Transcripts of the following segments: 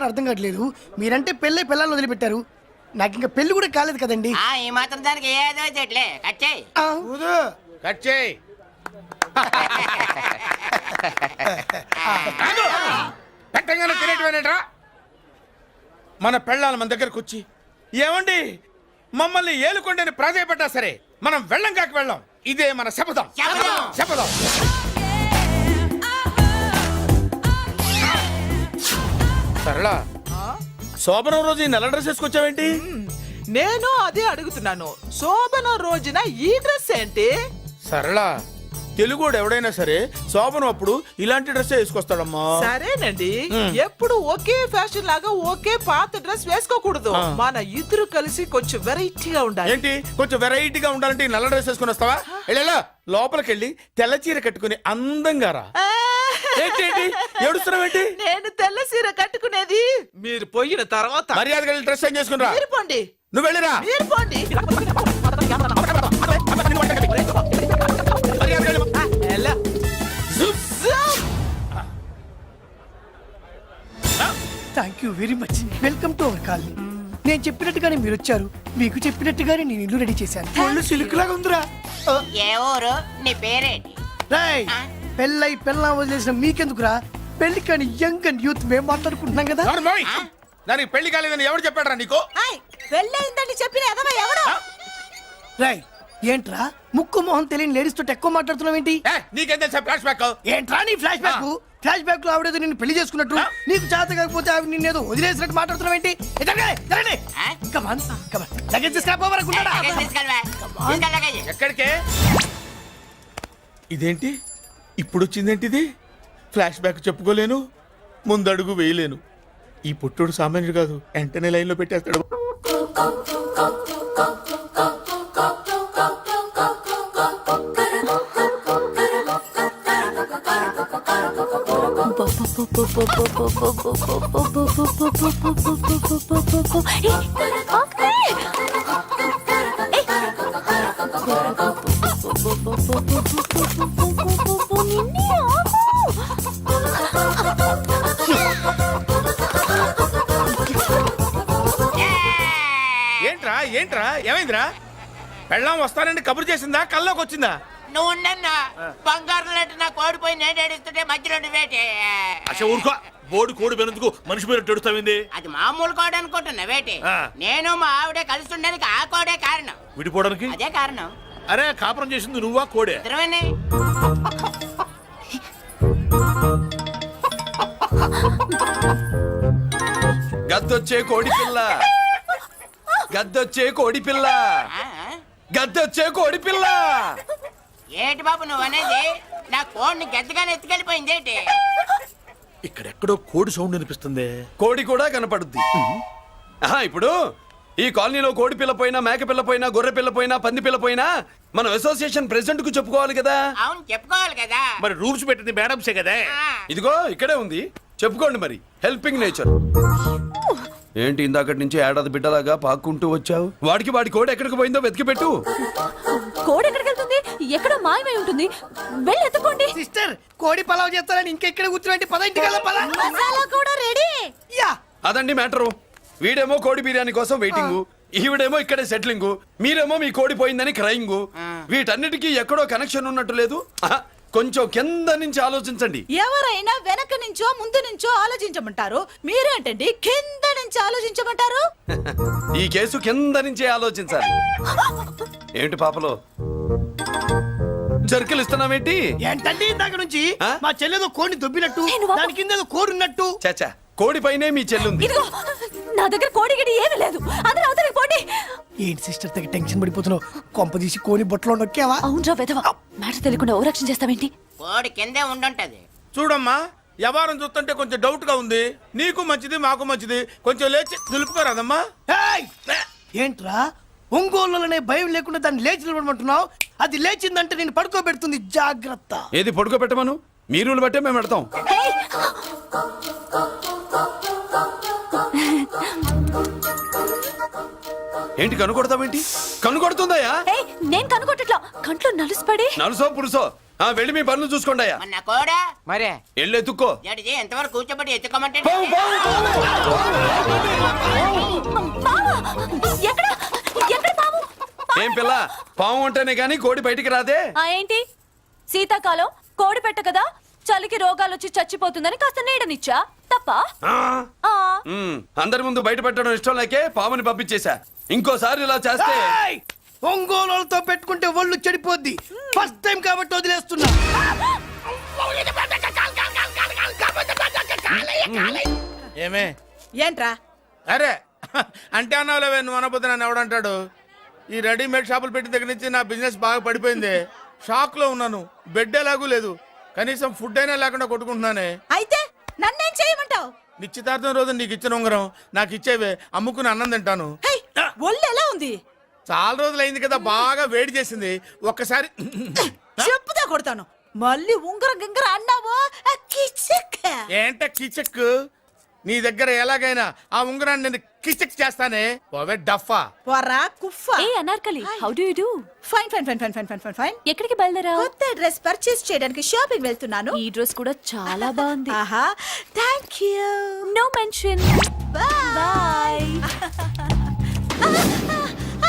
అర్థం కావట్లేదు. మీరంటే పెళ్ళై పిల్లల్ని వదిలిపెట్టారు. నాకు ఇంకా పెళ్ళి కూడా కాలేదు కదండి. ఆ ఈ మాత్రం దానికి ఏదో చెట్లే. కచ్చేయి ఆ, కట్ చేయి. పెట్టంగానే తినేటివేనేట్రా మన పెళ్ళాలి మన దగ్గరకు వచ్చి ఏమండి? మమ్మల్ని ఏలుకొండని ప్రాధాయపడ్డా సరే మనం వెళ్ళం కాక వెళ్ళం. ఇదే మన శపథం. శపథం. శపథం. సరళ. శోభనం రోజు ఈ నల్ల డ్రెస్ వేసుకొచ్చావేంటి? నేను అదే అడుగుతున్నాను. శోభన రోజున ఈ డ్రెస్ ఏంటి? సరళ తెలుగుడు ఎవడైనా సరే శోభనం అప్పుడు ఇలాంటి డ్రెస్ వేసుకొస్తాడమ్మా. సరేనండి. ఎప్పుడు ఒకే ఫ్యాషన్ లాగా ఒకే పాత డ్రెస్ వేసుకోకూడదు. మన ఇద్దరు కలిసి కొంచెం వెరైటీగా ఉండాలి. ఏంటి? కొంచెం వెరైటీగా ఉండాలంటే నల్ల డ్రెస్ వేసుకుని వస్తావా? లోపలికి వెళ్ళి తెల్ల చీర కట్టుకుని అందంగా రా. ఏంటి? ఏంటి ఏడుస్తున్నావేంటి? నేను తెల్ల సీర కట్టుకునేది. మీరు పోయిన తర్వాత మర్యాదగా వెళ్ళి డ్రెస్ చేంజ్ చేసుకుని రా మీరు పోండి. నువ్వు వెళ్ళిరా. మీరు పోండి. మర్యాదగా వెళ్ళు. ఆ, ఎలా? జుప్. Zoom. Thank you very much welcome to our colony నేను చెప్పినట్టుగానే మీరు వచ్చారు. మీకు చెప్పినట్టుగానే నేను ఇల్లు రెడీ చేశాను. ఒళ్ళు సిల్క్ లాగా ఉందిరా. ఏ ఊరు? నీ పేరేంటి? రేయ్. పెళ్ళై పెళ్ళ వదిలేసిన మీకెందుకురా? పెళ్ళి కాని యంగ్ అండ్ యూత్ మేము మాట్లాడుకుంటున్నాం కదా? ఎవరు? దానికి పెళ్ళి కాలేదని ఎవరు చెప్పాడరా నీకు? పెళ్ళయిందని చెప్పిన ఎదవ ఎవడు? రాయ్ ఏంట్రా? ముక్కు మొహం తెలియని లేడీస్ తోటి ఎక్కువ మాట్లాడుతున్నావు ఏంటి? ఫ్లాష్ బ్యాక్ ఏంట్రా నీ ఫ్లాష్ బ్యాక్ ఫ్లాష్ బ్యాక్లో ఆవిడేదో నిన్ను పెళ్ళి చేసుకున్నట్టు? నీకు చేత కాకపోతే ఆవిడ నిన్నేదో వదిలేసినట్టు మాట్లాడుతున్నావు ఏంటి? కమాన్ కమాన్ లగేజ్ ఎక్కడికే? ఇదేంటి? ఇప్పుడు వచ్చిందేంటిది ఫ్లాష్ బ్యాక్ చెప్పుకోలేను ముందడుగు వేయలేను. ఈ పుట్టుడు సామాన్యుడు కాదు వెంటనే లైన్లో పెట్టేస్తాడు. ఏంట్రా పెళ్ళాం వస్తానండి కబురు చేసిందా? కల్లోకి వచ్చిందా? నువ్వు ఉండన్నా బంగారం లాంటి నా కోడిపోయి నేను ఏడుస్తుంటే మధ్యలో నువ్వేటి? అసలు ఊరుకో. బోర్డు కోడి పెనందుకు మనిషి మీద టెడుస్తావింది అది మామూలు కోడి అనుకుంటున్నా వేటి ఆ. నేను మా ఆవిడే కలిసి ఉండడానికి ఆ కోడే కారణం. విడిపోవడానికి? అదే కారణం. అరే కాపురం చేసింది నువ్వా కోడే? ఇద్దరమేనే గద్దొచ్చే కోడి పిల్ల. గద్దొచ్చే కోడి పిల్ల. ఆ? గద్దొచ్చే కోడి పిల్ల. ఏంటి బాబు నువ్వు అనేది? నా కోడిని గెద్దగానే ఎత్తుకెళ్ళిపోయింది ఏంటి? ఇక్కడెక్కడో కోడి సౌండ్ అనిపిస్తుంది కోడి కూడా కనపడుద్ది. ఆహా ఇప్పుడు ఈ కాలనీలో కోడి పిల్ల పోయినా మేక పిల్ల పోయినా గొర్రె పిల్ల పోయినా పంది పిల్ల పోయినా మనం అసోసియేషన్ ప్రెసిడెంట్కు చెప్పుకోవాలి కదా. అవును చెప్పుకోవాలి కదా. మరి రూల్స్ పెట్టింది మేడమ్సే కదా. ఆ. ఇదిగో ఇక్కడే ఉంది. చెప్పుకోండి మరి. హెల్పింగ్ నేచర్ ఏంటి ఇందాకటి నుంచి ఏడాది బిడ్డలాగా పాక్కుంటూ వచ్చావు? వాడికి వాడి కోడి ఎక్కడికి పోయిందో వెతికి పెట్టు. కోడి ఎక్కడికి వెళ్తుంది? ఎక్కడో మాయమై ఉంటుంది. వెళ్ళి ఎత్తుకోండి. సిస్టర్ కోడి పలావ్ చేస్తారని ఇంకెక్కడ కూర్చోండి పద ఇంటికి మసాలా కూడా రెడీ. యా. అదండి మ్యాటరు. వీడేమో కోడి బిర్యానీ కోసం వెయిటింగ్. ఈవిడేమో ఇక్కడే సెటిలింగ్. మీరేమో మీ కోడి పోయిందని క్రయింగ్. వీటన్నిటికీ ఎక్కడో కనెక్షన్ ఉన్నట్టు లేదు. ఆహా, కొంచెం కింద నుంచి ఆలోచించండి. ఎవరైనా వెనక నుంచో ముందు నుంచో ఆలోచించమంటారు? మీరేంటండి? కింద నుంచి ఆలోచించమంటారు? ఈ కేసు కింద నుంచే ఆలోచించాలి. ఏంటి పాపలో? జర్కలు ఇస్తున్నావేంటి? ఏంటంటే ఇందాక నుంచి? ఆ? మా చెల్లెదో కోడిని దొబ్బినట్టు దాని కింద ఏదో కోడి ఉన్నట్టు చాచా కోడి పైనే మీ చెల్లుంది. ఇదిగో నా దగ్గర కోడి గిడి ఏమీ లేదు. అందరూ అవతలికి పోండి. ఏంటి సిస్టర్ దగ్గర టెన్షన్ పడిపోతున్నావు? కొంప తీసి కోడి బొట్టలో నొక్కావా? అవునరా వెధవ. మ్యాటర్ తెలియకుండా ఓ రక్షణ చేస్తావేంటి? కోడి కిందే ఉండుంటది. చూడమ్మా వ్యవహారం చూస్తుంటే కొంచెం డౌట్గా ఉంది. నీకు మంచిది మాకు మంచిది. కొంచెం లేచి నిలుపుకోరాదమ్మా. ఏయ్! ఏంట్రా? ఒంగోలులోనే భయం లేకుండా దాన్ని లేచి నిలబడమంటున్నావు? అది లేచిందంటే నేను పడుకోబెడుతుంది జాగ్రత్త. ఏది పడుకోబెట్టమను? మీ రూల్ బట్టే మేము పెడతాం. ఏంటి కనుకొడతావేంటి? కనుకొడుతుందయ్యా? ఏయ్, నేను కనుగొట్టట్లా కంట్లో నలుసు పడి. నలుసో పురుసో ఆ వెళ్ళి మీ పనులు చూసుకోండి అయ్యా మన కోడా? మరే. వెళ్ళి ఎత్తుక్కో. జడిజి ఎంతవరకు కూర్చోబెట్టి ఎత్తుకోమంటే? పావు, పావు, పావు. ఎక్కడ? ఎక్కడ పాము ఏం పిల్ల? పాము ఉంటేనే గాని కోడి బయటికి రాదే? ఆ ఏంటి? శీతాకాలం కోడి పెట్ట కదా? చలికి రోగాలు వచ్చి చచ్చిపోతుందని కాస్త నీడనిచ్చా? తప్ప? అందరి ముందు బయట పెట్టడం ఇష్టం లేకే పాముని పంపించేశా. ఇంకోసారి ఇలా చేస్తే ఏయ్! ఒంగోలులతో పెట్టుకుంటే ఒళ్ళు చెడిపోద్ది. ఫస్ట్ టైం కాబట్టి వదిలేస్తున్నా. ఏమే? ఏంట్రా? అరే అంటే అన్నావులేవే నువ్వు అనబోతే నన్ను ఎవడంటాడు ఈ రెడీమేడ్ షాపులు పెట్టిన దగ్గర నుంచి నా బిజినెస్ బాగా పడిపోయింది. షాక్లో ఉన్నాను. బెడ్ ఎలాగూ లేదు. కనీసం ఫుడ్ అయినా లేకుండా కొట్టుకుంటున్నానే. అయితే నన్నేం చేయమంటావు? నిశ్చితార్థం రోజు నీకు ఇచ్చిన ఉంగరం నాకు ఇచ్చేవే అమ్ముకుని అన్నం తింటాను. హై, ఒళ్ళు ఎలా ఉంది? చాలా రోజులు అయింది కదా బాగా వేడి చేసింది. ఒక్కసారి చెప్పుదా కొడతాను. మళ్ళీ ఉంగరం గింగర అన్నావో? ఆ కిచక్. ఏంట కిచక్? నీ దగ్గర ఎలాగైనా ఆ ఉంగరాన్ని నేను కిచక్ చేస్తానే? పోవే డఫా. పోరా కుఫ్ఫా. ఏ Anarkali how do you do fine fine fine fine fine fine fine fine ఎక్కడికి బయలుదేరా కొత్త డ్రెస్ పర్చేస్ చేయడానికి షాపింగ్ వెళ్తున్నాను. ఈ డ్రెస్ కూడా చాలా బాగుంది. ఆహా thank you no mention bye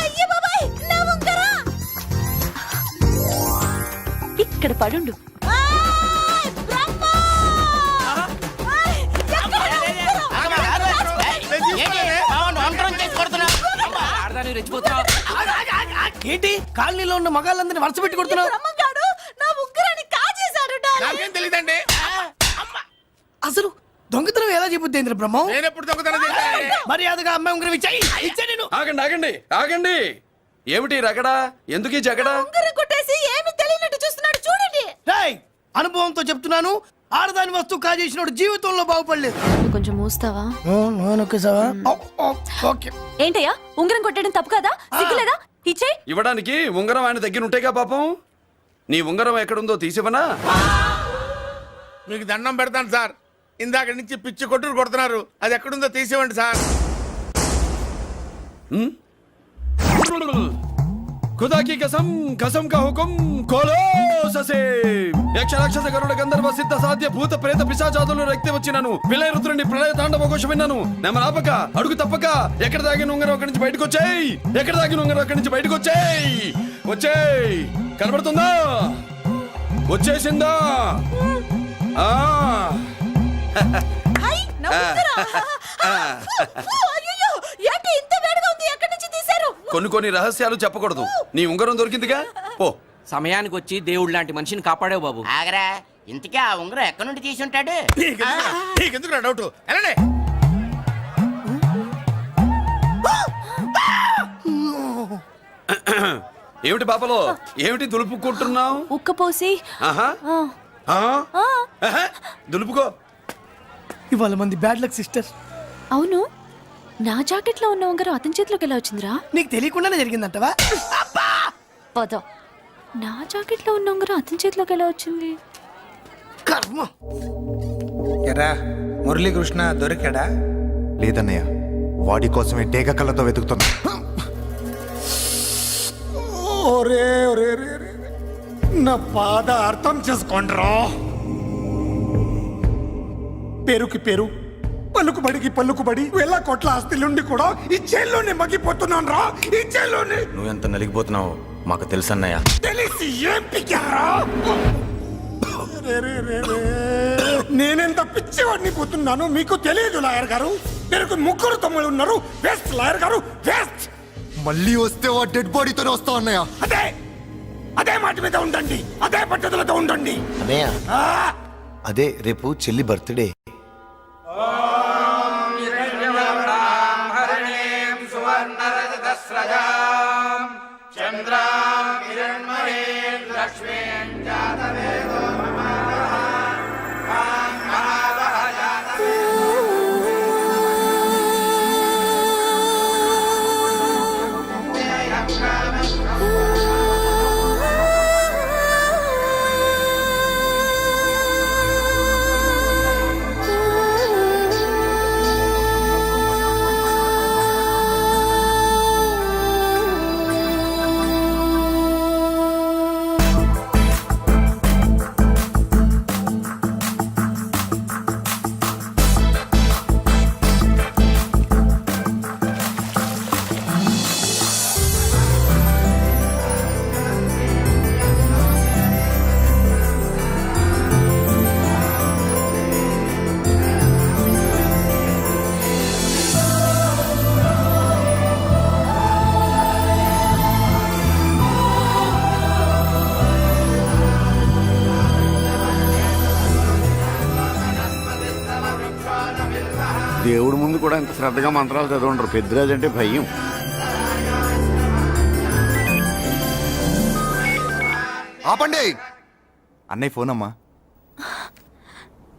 అయ్యో బాబాయ్ నా ఉంగరా. ఇక్కడ పడుండు. ఏంటి? కాలనీలో ఉన్న మగాళ్ళందరినీ వరుస పెట్టి కొడుతున్నావు? బ్రహ్మంగాడు నా ఉంగరాన్ని కాజేశాడు. నాకేం తెలియదండి అసలు దొంగతనం ఎలా చెబుద్ది ఇంద్ర బ్రహ్మం? నేను ఎప్పుడు దొంగతనం మర్యాదగా అమ్మాయి ఉంగరం ఇచ్చాయి. ఇచ్చా నేను ఆగండి ఆగండి ఆగండి. ఏమిటి రగడా? ఎందుకు ఈ జగడా? ఉంగరం కొట్టేసి ఏమి తెలియనట్టు చూస్తున్నాడు చూడండి. రేయ్ అనుభవంతో చెప్తున్నాను. ఆడదాని వస్తువు కాజేసినోడు జీవితంలో బాగుపడలేదు కొంచెం మూస్తావా ఓకే ఏంటయ్యా ఉంగరం కొట్టడం తప్పు కదా సిగ్గులేదా ఇచ్చే ఇవ్వడానికి ఉంగరం ఆయన దగ్గర ఉంటేగా పాపం నీ ఉంగరం ఎక్కడుందో తీసివనా మీకు దండం పెడతాను సార్ ఇందాక నుంచి పిచ్చి కొట్టుడు కొడుతున్నారు అది ఎక్కడుందో తీసివ్వండి సార్ खुदा की कसम कसम का हुकुम खोलो ససే యక్ష రాక్షస గరుడ గంధర్వ సిద్ధ సాధ్య భూత ప్రేత పిశాచాదులు రక్తి వచ్చినాను. విలయ రుద్రుని ప్రళయ తాండవ ఘోషం విన్నాను. నెమరాపక అడుగు తప్పక. ఎక్కడ దాగిన ఉంగరం అక్కడి నుంచి బయటకు వచ్చేయ్. ఎక్కడ దాగిన ఉంగరం అక్కడి నుంచి బయటకు వచ్చేయ్. వచ్చేయ్. కనబడుతుందా? వచ్చేసిందా? ఆ. కొన్ని కొన్ని రహస్యాలు చెప్పకూడదు. నీ ఉంగరం దొరికిందిగా? పో. సమయానికి వచ్చి దేవుడు లాంటి మనిషిని కాపాడావు బాబు. ఆగరా ఇంతకీ ఆ ఉంగరం ఎక్కడి నుండి తీసి ఉంటాడు? నీకెందుకు డౌట్? ఏమిటి పాపలో ఏమిటి దులుపుకుంటున్నావు? ఉక్కపోసి. ఆహా. ఆ, ఆ? ఆ, ఆహా, దులుపుకో. ఇవాళ మంది బ్యాడ్ లక్ సిస్టర్ అవును. నా జాకెట్లో ఉన్న ఉంగరం అతని చేతిలోకి ఎలా వచ్చిందిరా? నీకు తెలియకుండానే జరిగిందంటవా? పద. నా జాకెట్లో ఉన్న ఉంగరం అతని చేతిలోకి ఎలా వచ్చింది? కర్మ! ఎరా మురళీకృష్ణ దొరికాడా? లేదన్నయ్య వాడి కోసమే డేగ కళ్ళతో వెతుకుతున్నా. ఒరే ఒరే ఒరే, ఒరే. నా బాధ అర్థం చేసుకోండిరా. పేరుకి పేరు పలుకుబడికి పలుకుబడి వేల కోట్ల ఆస్తిలుండి కూడా ఈ జైల్లోనే మగ్గిపోతున్నాను రా ఈ జైల్లోనే నువ్వెంత నలిగిపోతున్నావు? మాకు తెలుసన్నయ్య. తెలిసి ఏం పిక్యారా నేనెంత పిచ్చివాడిని పోతున్నాను? మీకు తెలియదు లాయర్ గారు. మీకు ముగ్గురు తమ్ముడు ఉన్నారు. వేస్ట్ లాయర్ గారు. వేస్ట్. మళ్ళీ వస్తే ఆ డెడ్ బాడీతోనే వస్తా ఉన్నాయ అదే అదే మాట మీద ఉండండి. అదే పద్ధతులతో ఉండండి. అదే రేపు చెల్లి బర్త్డే. ఓం సువర్ణ न्द्राम् हिरण्मये लक्ष्मी శ్రద్ధగా మంత్రాలు చదవంటారు పెద్దరాజు అంటే భయం. ఆపండి. అన్నయ్య ఫోన్ అమ్మా.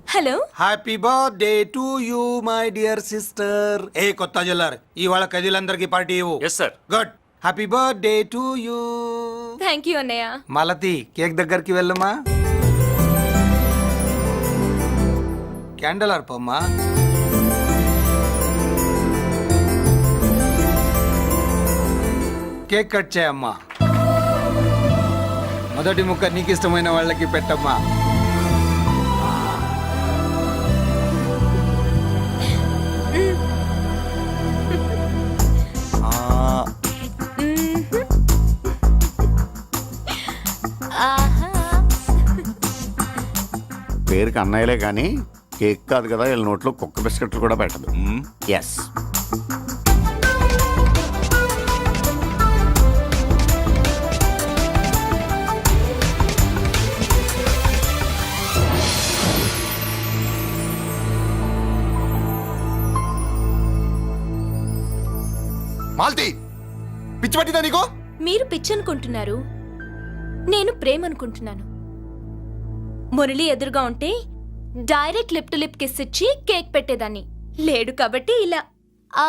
Hello. Happy birthday to you my dear sister ఏ కొత్త జిల్లార్. ఇవాళ కదిలందరికీ పార్టీ ఇవ్వు. Yes sir good happy birthday to you thank you అన్నయ్య. మలతి కేక్ దగ్గరికి వెళ్ళమ్మా. క్యాండల్ అర్పమ్మా కేక్ కట్ చేయమ్మా. మొదటి ముక్క నీకు ఇష్టమైన వాళ్ళకి పెట్టమ్మా. పేరుకి అన్నయ్యలే కానీ కేక్ కాదు కదా వీళ్ళ నోట్లో కుక్క బిస్కెట్లు కూడా పెట్టదు. ఎస్ మాల్తి! పిచ్చి పట్టిందా నీకు? మీరు పిచ్చి అనుకుంటున్నారు నేను ప్రేమ అనుకుంటున్నాను మురళి ఎదురుగా ఉంటే direct lip to lip kiss ఇచ్చి కేక్ పెట్టేదాన్ని. లేడు కాబట్టి ఇలా ఆ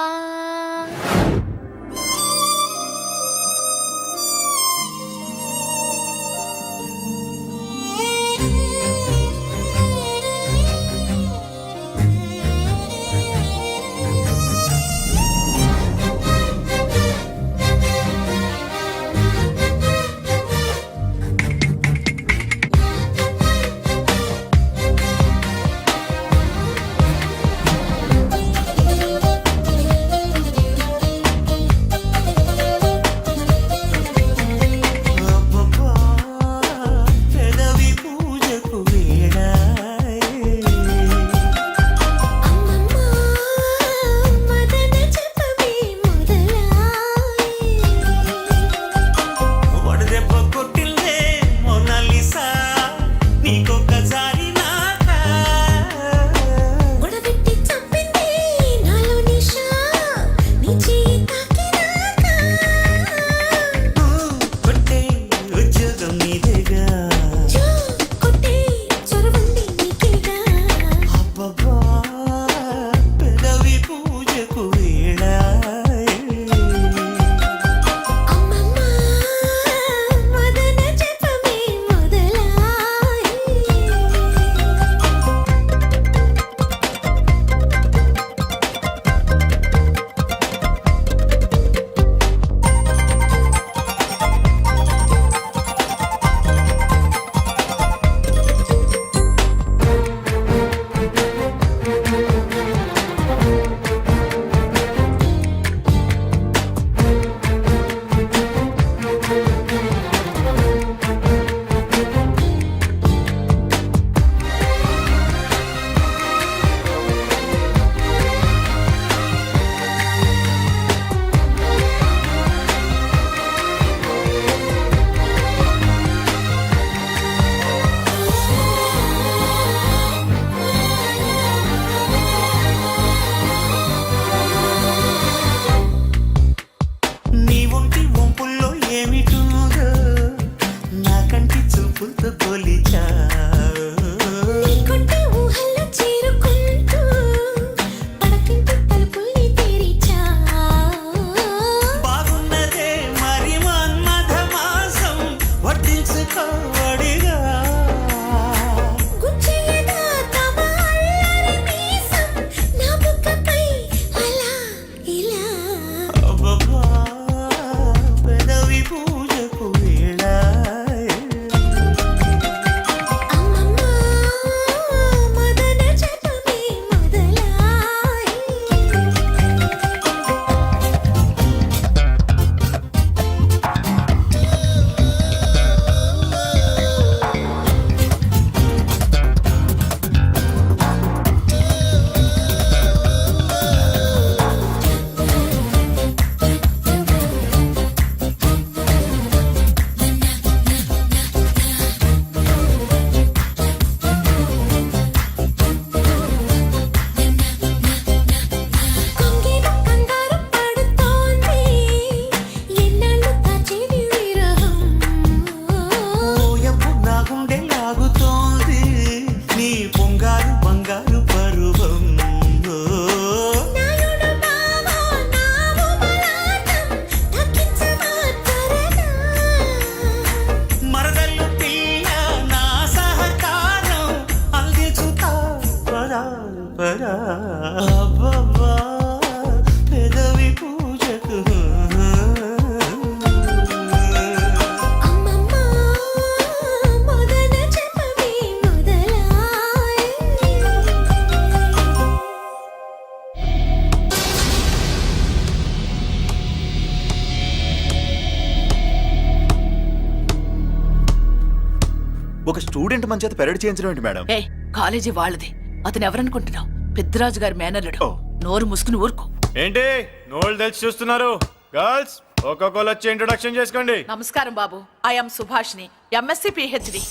స్టూడెంట్ మన చేత పెరడ్ చేయించడం ఏంటి మేడం? ఏ కాలేజీ వాళ్ళది. అతను ఎవరనుకుంటున్నావు? పెద్దరాజు గారి మేనల్లుడు. నోరు ముసుకుని ఊరుకో. ఏంటి? నోళ్ళు తెలిసి చూస్తున్నారు. గర్ల్స్ ఒక్కొక్కరు వచ్చి ఇంట్రొడక్షన్ చేసుకోండి. నమస్కారం బాబు. I'm Subhashini MSc PhD.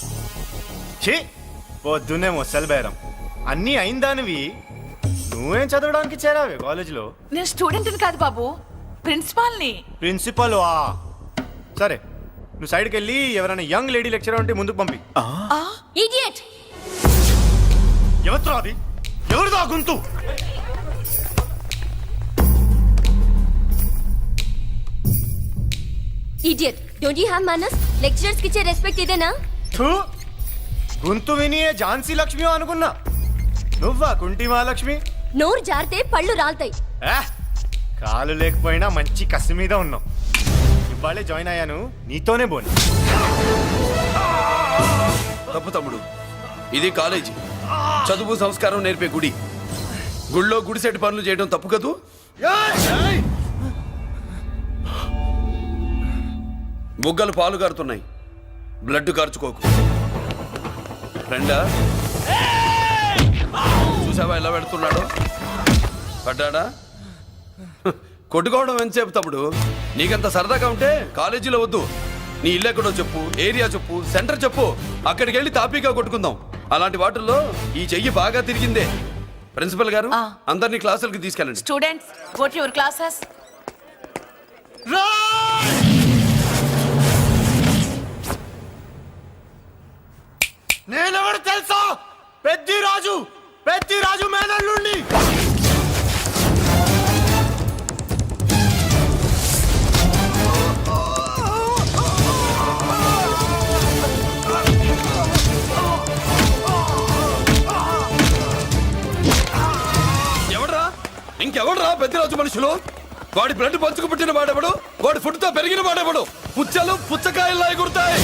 ఛీ! పొద్దున్నే ముసలి బేరం. అన్నీ అయిందానివి నువ్వేం చదవడానికి చేరావే కాలేజీలో? నేను స్టూడెంట్ని కాదు బాబు. ప్రిన్సిపాల్ని. ప్రిన్సిపల్ వా సరే నువ్వు సైడ్కి వెళ్ళి ఎవరైనా యంగ్ లేడీ లెక్చరర్ ఉంటే ముందుకు పంపి. ఇడియట్ ఎవరితో అది? ఎవరిదో ఆ గొంతు? ఇడియట్ డోంట్ యు హావ్ మనస్ లెక్చరర్స్కి ఇచ్చే రెస్పెక్ట్ ఇదేనా థూ! గొంతు విని ఏ ఝాన్సీ లక్ష్మి అనుకున్నా. నువ్వా కుంటి మహాలక్ష్మి? నోరు జారితే పళ్ళు రాల్తాయి. ఆ, కాలు లేకపోయినా మంచి కసి మీద ఉన్నావు. ఇవాళే జాయిన్ అయ్యాను. నీతోనే బోన్. తప్పు తమ్ముడు. ఇది కాలేజీ. చదువు సంస్కారం నేర్పే గుడి. గుళ్ళో గుడిసెట్ పనులు చేయడం తప్పు కదూ? బుగ్గలు పాలు కారుతున్నాయి. బ్లడ్ కార్చుకోకు. ఫ్రెండా? చూసావా ఎలా పెడుతున్నాడు? పడ్డాడా? కొట్టుకోవడం ఎంతసేపు తమ్ముడు? నీకంత సరదాగా ఉంటే కాలేజీలో వద్దు. నీ ఇల్లు ఎక్కడో చెప్పు ఏరియా చెప్పు సెంటర్ చెప్పు. అక్కడికి వెళ్ళి తాపీగా కొట్టుకుందాం. అలాంటి వాటిల్లో ఈ చెయ్యి బాగా తిరిగిందే. ప్రిన్సిపల్ గారు. అందరినీ క్లాసులకి తీసుకెళ్ళండి. Students go to your classes నేనెవరు తెలుసా? పెద్ది రాజు పెద్ది రాజు మేనల్లుండి ఇంకెవడ్రా పెద్దరాజు మనుషులు? వాడి బ్లడ్ పంచుకు పుట్టిన వాడెవడు? వాడి ఫుడ్తో పెరిగిన వాడెవడు? పుచ్చలు పుచ్చకాయల్లా ఎగురుతాయి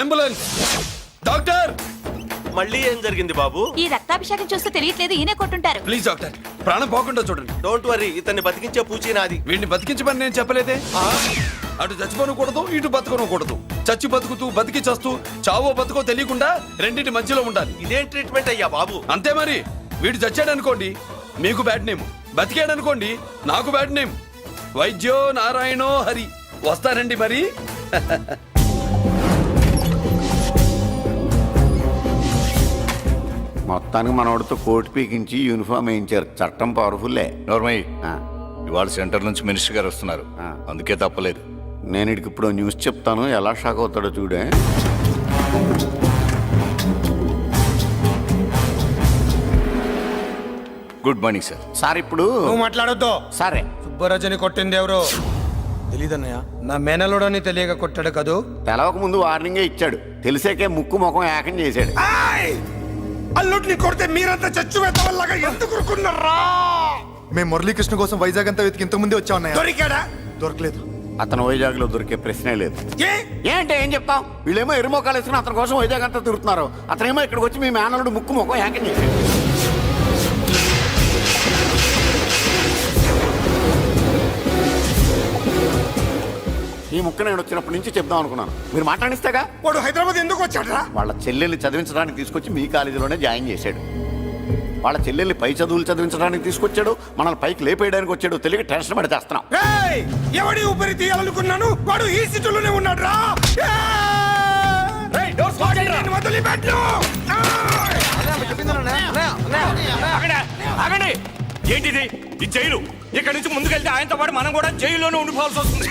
అంబులెన్స్. డాక్టర్! మళ్ళీ ఏం జరిగింది బాబు? ఈ రక్తాభిషేకం చూస్తే తెలియట్లేదు ఈయనే కొట్టుంటారు. ప్లీజ్ డాక్టర్ ప్రాణం పోకుండా చూడండి. డోంట్ వరీ ఇతన్ని బతికించే పూచి నాది. వీడిని బతికించమని నేను చెప్పలేదే? అటు చచ్చిపోనకూడదు ఇటు బతకనకూడదు చచ్చి బతుకుతూ బతికి చస్తూ చావో బతుకో తెలియకుండా రెండింటి మధ్యలో ఉండాలి. ఇదేం ట్రీట్మెంట్ అయ్యా బాబు? అంతే మరి. వీడు చచ్చాడనుకోండి మీకు బ్యాడ్ నేమ్ బతికాడనుకోండి నాకు బ్యాడ్ నేమ్ వైద్యో నారాయణో హరి. వస్తారండి మరి. మొత్తానికి మనోడితో కోట్ పీకించి యూనిఫామ్ వేయించారు. చట్టం పవర్ఫుల్లే నోర్మయ్య ఆ, ఇవాళ సెంటర్ నుంచి మినిస్టర్ గారు వస్తున్నారు. అందుకే తప్పలేదు. నేను ఇడికి ఇప్పుడు న్యూస్ చెప్తాను. ఎలా షాక్ అవుతాడో చూడే. Good morning sir. సార్ ఇప్పుడు నువ్వు మాట్లాడొద్దు. సరే. సుబ్బరాజుని కొట్టింది ఎవరు? తెలీదన్నయ్య. నా మేనలోడని తెలియక కొట్టాడు కదూ? తెలవక ముందు వార్నింగే ఇచ్చాడు. తెలిసాకే ముక్కు ముఖం ఏకం చేశాడు. అల్లుడిని కొడితే మీరంతా చచ్చు వల్లగా ఎందుకు ఊరుకున్నారా? మేము మురళీకృష్ణ కోసం వైజాగ్ అంతా వెతికి ఇంత ముందే వచ్చా ఉన్నాయా దొరికాడా? దొరకలేదు. అతను వైజాగ్లో దొరికే ప్రశ్నే లేదు. ఏ? ఏంటి ఏం చెప్తాం? వీళ్ళేమో ఎరుమోకాలు వేసుకుని అతని కోసం వైజాగ్ అంతా తిరుగుతున్నారు. అతనేమో ఇక్కడికి వచ్చి మీ మేనలుడు ముక్కు ముఖం ఏకం చేశాడు. ముక్క నేను వచ్చినప్పటి నుంచి చెప్దాం అనుకున్నాను. మీరు మాట్లాడిస్తేగా? వాడు హైదరాబాద్ ఎందుకు వచ్చాడరా? వాళ్ళ చెల్లెల్ని చదివించడానికి తీసుకొచ్చి మీ కాలేజీలోనే జాయిన్ చేశాడు. వాళ్ళ చెల్లెల్ని పై చదువులు చదివించడానికి తీసుకొచ్చాడు మనల్ని పైకి లేపేయడానికి వచ్చాడు తెలియక టెన్షన్ పడి చేస్తున్నాం. ఏయ్! ఎవడి ఊపిరి తీయాలనుకున్నాను? వాడు ఈ సీటులోనే ఉన్నాడు రా వదిలిపెట్టు ఆగండి. ఏంటిది? ఈ జైలు. ఇక్కడి నుంచి ముందుకెళ్తే ఆయనతో పాటు మనం కూడా జైల్లోనే ఉండిపోవాల్సి వస్తుంది.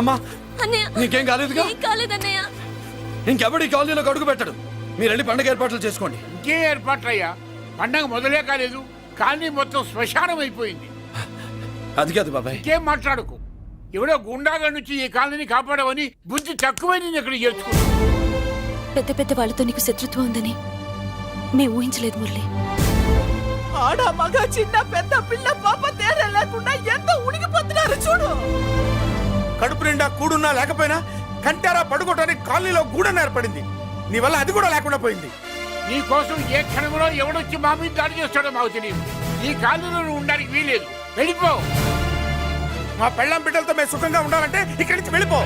అమ్మా అన్నయ్య నీకేం కాలేదుగా? కాలేదన్నయ్య? ఇంకెవడి కాలనీలో అడుగు పెట్టడు. మీరు వెళ్ళి పండగ ఏర్పాట్లు చేసుకోండి. ఇంకే ఏర్పాట్లయ్యా? పండగ మొదలే కాలేదు కానీ మొత్తం శ్మశానం అయిపోయింది అది కాదు బాబాయ్. ఇంకేం మాట్లాడుకు? ఎవడో గుండాగా నుంచి ఈ కాలనీని కాపాడవని బుద్ధి తక్కువై నేను ఇక్కడ చేర్చుకున్నా పెద్ద పెద్ద వాళ్ళతో నీకు శత్రుత్వం ఉందని మేము ఊహించలేదు మురళి. ఆడ మగ చిన్న పెద్ద పిల్ల పాప తేడా లేకుండా ఎంత ఉనికిపోతున్నారు చూడు. కడుపు నిండా కూడున్నా లేకపోయినా కంటారా పడుకోవటానికి కాలనీలో గూడెం ఏర్పడింది. నీ వల్ల అది కూడా లేకుండా పోయింది. నీ కోసం ఏ క్షణంలో ఎవడొచ్చి మా మీద దాడి చేస్తాడో మాకు తెలియదు. ఈ కాలనీలో నువ్వు ఉండడానికి వీలేదు వెళ్ళిపో. మా పెళ్ళాం బిడ్డలతో మేము సుఖంగా ఉండాలంటే ఇక్కడి నుంచి వెళ్ళిపో.